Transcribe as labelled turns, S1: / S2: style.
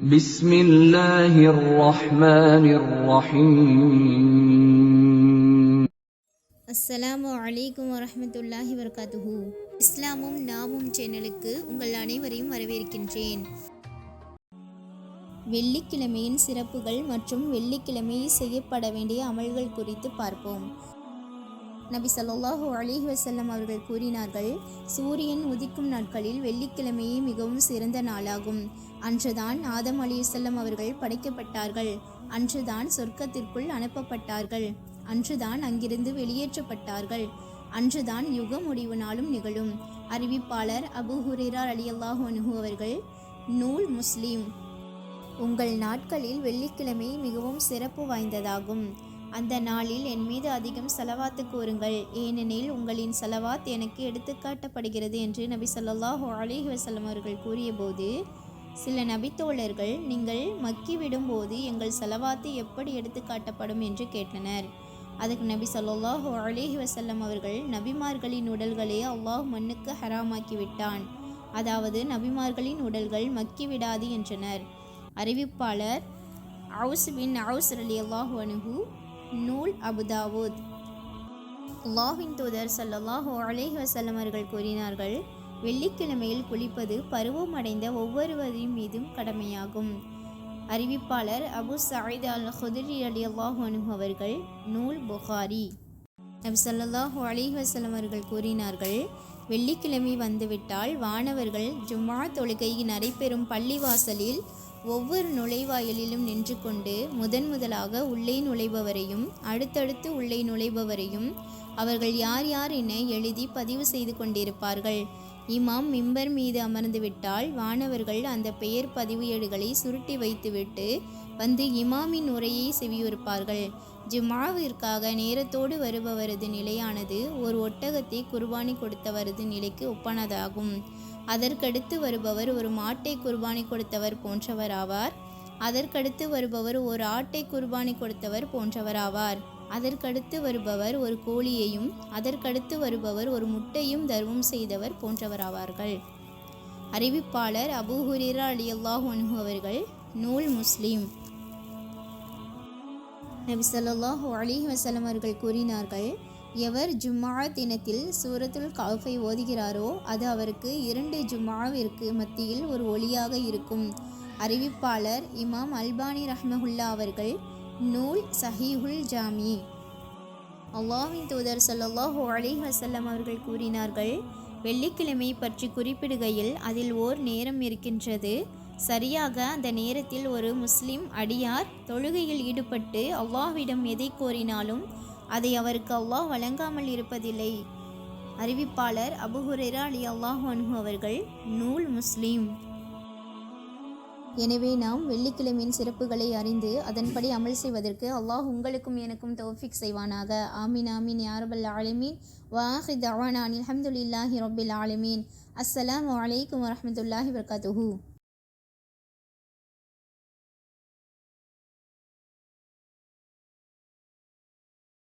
S1: بسم الله الرحمن الرحيم
S2: அஸ்ஸலாமு அலைக்கும் வரஹ்மத்துல்லாஹி வபரகாத்துஹு இஸ்லாமும் நாமும் சேனலுக்கு உங்கள் அனைவரையும் வரவேற்கின்றேன் வெள்ளிக்கிழமையின் சிறப்புகள் மற்றும் வெள்ளிக்கிழமை செய்யப்பட வேண்டிய அமல்கள் குறித்து பார்ப்போம் நபி ஸல்லல்லாஹு அலிஹி வசல்லம் அவர்கள் கூறினார்கள் சூரியன் உதிக்கும் நாட்களில் வெள்ளிக்கிழமையே மிகவும் சிறந்த நாளாகும். அன்றுதான் ஆதம் அலிசல்லம் அவர்கள் படைக்கப்பட்டார்கள். அன்றுதான் சொர்க்கத்திற்குள் அனுப்பப்பட்டார்கள். அன்றுதான் அங்கிருந்து வெளியேற்றப்பட்டார்கள். அன்றுதான் யுக முடிவு நாளும் நிகழும். அறிவிப்பாளர் அபு ஹுரேரா அலியல்லாஹு அன்ஹு அவர்கள் நூல் முஸ்லீம். உங்கள் நாட்களில் வெள்ளிக்கிழமை மிகவும் சிறப்பு வாய்ந்ததாகும். அந்த நாளில் என் மீது அதிகம் செலவாத்து கூறுங்கள் ஏனெனில் உங்களின் செலவாத் எனக்கு எடுத்துக்காட்டப்படுகிறது என்று நபி சொல்லாஹு அலைஹி வசலம் அவர்கள் கூறியபோது சில நபித்தோழர்கள் நீங்கள் மக்கி விடும்போது எங்கள் செலவாத்து எப்படி எடுத்துக்காட்டப்படும்? என்று கேட்டனர். அதுக்கு நபி சொல்லாஹு அலிஹி வசல்லம் அவர்கள் நபிமார்களின் உடல்களே அல்லாஹ் மண்ணுக்கு ஹராமாக்கி விட்டான். அதாவது நபிமார்களின் உடல்கள் மக்கி விடாது என்றனர். அறிவிப்பாளர் அவுஸ் பின் அவுஸ் அலி அல்லாஹு அனுகு நூல் அபுதாவூத் அல்லாஹின் தூதர் சல்லாஹூ அலைஹி வசல்லம் அவர்கள் கூறினார்கள் வெள்ளிக்கிழமையில் குளிப்பது பருவமடைந்த ஒவ்வொருவரின் மீதும் கடமையாகும். அறிவிப்பாளர் Abu Saeed Al Khudri Ali அல்லாஹு அவர்கள் நூல் புகாரி. நபி ஸல்லல்லாஹு அலிஹ் வசலம் அவர்கள் கூறினார்கள் வெள்ளிக்கிழமை வந்துவிட்டால் வானவர்கள் ஜும்மா தொழுகை நடைபெறும் பள்ளிவாசலில் ஒவ்வொரு நுழைவாயிலிலும் நின்று கொண்டு முதன் முதலாக உள்ளே நுழைபவரையும் அடுத்தடுத்து உள்ளே நுழைபவரையும் அவர்கள் யார் யார் என எழுதி பதிவு செய்து கொண்டிருப்பார்கள். இமாம் மிம்பர் மீது அமர்ந்துவிட்டால் வானவர்கள் அந்த பெயர் பதிவு ஏடுகளை சுருட்டி வைத்துவிட்டு வந்து இமாமின் உரையை செவியுறுப்பார்கள். ஜுமாவிற்காக நேரத்தோடு வருபவரது நிலையானது ஒரு ஒட்டகத்தை குர்பானி கொடுத்தவரது நிலைக்கு ஒப்பானதாகும். அதற்கடுத்து வருபவர் ஒரு மாட்டை குர்பானி கொடுத்தவர் போன்றவர் ஆவார் அதற்கடுத்து வருபவர் ஒரு ஆட்டை குர்பானி கொடுத்தவர் போன்றவர் ஆவார் அதற்கடுத்து வருபவர் ஒரு கோழியையும் அதற்கடுத்து வருபவர் ஒரு முட்டையும் தர்மம் செய்தவர் போன்றவராவார்கள். அறிவிப்பாளர் அபு ஹுரீரா அலி அல்லாஹ் அவர்கள் நூல் முஸ்லீம். நபி ஸல்லல்லாஹு அலி வசலம் அவர்கள் கூறினார்கள் எவர் ஜும்மா தினத்தில் சூரத்துல் காஃபை ஓதுகிறாரோ அது அவருக்கு இரண்டு ஜும்மாவிற்கு மத்தியில் ஒரு ஒளியாக இருக்கும். அறிவிப்பாளர் இமாம் அல்பானி ரஹ்மஹுல்லா அவர்கள் நூல் சஹீஹுல் ஜாமி. அல்லாஹ்வின் தூதர் சல்லாஹூ அலி வசல்லம் அவர்கள் கூறினார்கள் வெள்ளிக்கிழமை பற்றி குறிப்பிடுகையில் அதில் ஓர் நேரம் இருக்கின்றது. சரியாக அந்த நேரத்தில் ஒரு முஸ்லிம் அடியார் தொழுகையில் ஈடுபட்டு அல்லாஹ்விடம் எதை கோரினாலும் அதை அவருக்கு அல்லாஹ் வழங்காமல் இருப்பதில்லை. அறிவிப்பாளர் அபுஹுரேரா அலி அல்லாஹ் அன்ஹு அவர்கள் நூல் முஸ்லீம். எனவே நாம் வெள்ளிக்கிழமையின் சிறப்புகளை அறிந்து அதன்படி அமல் செய்வதற்கு அல்லாஹ் உங்களுக்கும் எனக்கும் தௌஃபிக் செய்வானாக. ஆமீன் ஆமீன் யாரபல் ஆலமீன். வாஹி தவானான் அல்ஹம்துலில்லாஹி ரபில் ஆலமீன். அஸ்ஸலாம் வலைக்கம் வரமத்துல்லாஹி வர்காத்துஹூ